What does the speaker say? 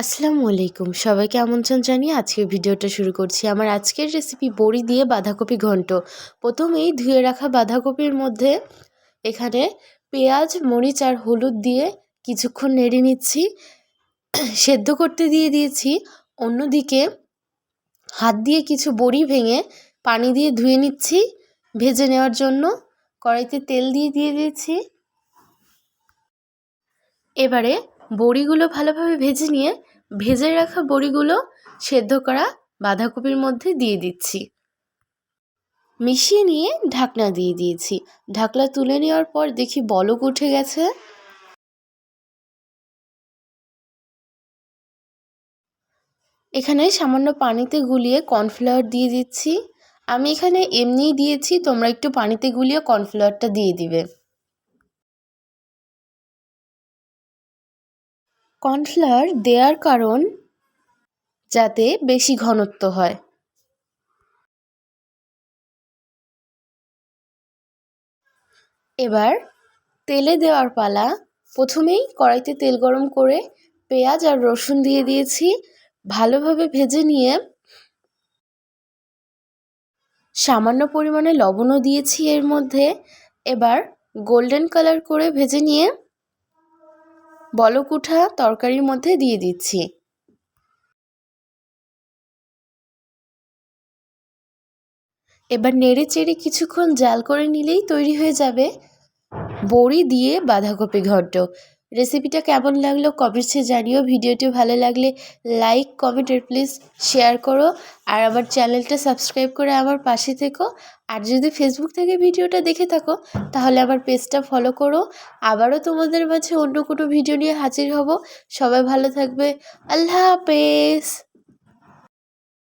আসসালামু আলাইকুম। সবাইকে আমন্ত্রণ জানিয়ে আজকের ভিডিওটা শুরু করছি। আমার আজকের রেসিপি বড়ি দিয়ে বাঁধাকপি ঘন্ট। প্রথমেই ধুয়ে রাখা বাঁধাকপির মধ্যে এখানে পেঁয়াজ, মরিচ আর হলুদ দিয়ে কিছুক্ষণ নেড়ে নিচ্ছি। সেদ্ধ করতে দিয়ে দিয়েছি। অন্যদিকে হাত দিয়ে কিছু বড়ি ভেঙে পানি দিয়ে ধুয়ে নিচ্ছি। ভেজে নেওয়ার জন্য কড়াইতে তেল দিয়ে দিয়ে দিয়েছি। এবারে বড়িগুলো ভালোভাবে ভেজে নিয়ে ভেজে রাখা বড়িগুলো সেদ্ধ করা বাঁধাকপির মধ্যে দিয়ে দিচ্ছি। মিশিয়ে নিয়ে ঢাকনা দিয়ে দিয়েছি। ঢাকনা তুলে নেওয়ার পর দেখি বলক উঠে গেছে। এখানে সামান্য পানিতে গুলিয়ে কর্নফ্লাওয়ার দিয়ে দিচ্ছি। আমি এখানে এমনিই দিয়েছি, তোমরা একটু পানিতে গুলিয়ে কর্নফ্লাওয়ারটা দিয়ে দিবে। কর্নফ্লাওয়ার দেওয়ার কারণ যাতে বেশি ঘনত্ব হয়। এবার তেলে দেওয়ার পালা। প্রথমেই কড়াইতে তেল গরম করে পেঁয়াজ আর রসুন দিয়ে দিয়েছি। ভালোভাবে ভেজে নিয়ে সামান্য পরিমাণে লবণও দিয়েছি এর মধ্যে। এবার গোল্ডেন কালার করে ভেজে নিয়ে বলক উঠা তরকারির মধ্যে দিয়ে দিচ্ছি। এবার নেড়ে চেড়ে কিছুক্ষণ জাল করে নিলেই তৈরি হয়ে যাবে। বড়ি দিয়ে বাঁধাকপি ঘন্ট। রেসিপিটা কেমন লাগল কমেন্টসে জানিও। ভিডিওটি ভালো লাগলে লাইক কমেন্ট আর প্লিজ শেয়ার করো। আর আমার চ্যানেলটা সাবস্ক্রাইব করে আমার পাশে থেকো। আর যদি ফেসবুক থেকে ভিডিওটা দেখে থাকো, তাহলে আমার পেজটা ফলো করো। আবারও তোমাদের মাঝে অন্য কোনো ভিডিও নিয়ে হাজির হব। সবাই ভালো থাকবে। আল্লাহ হাফেজ।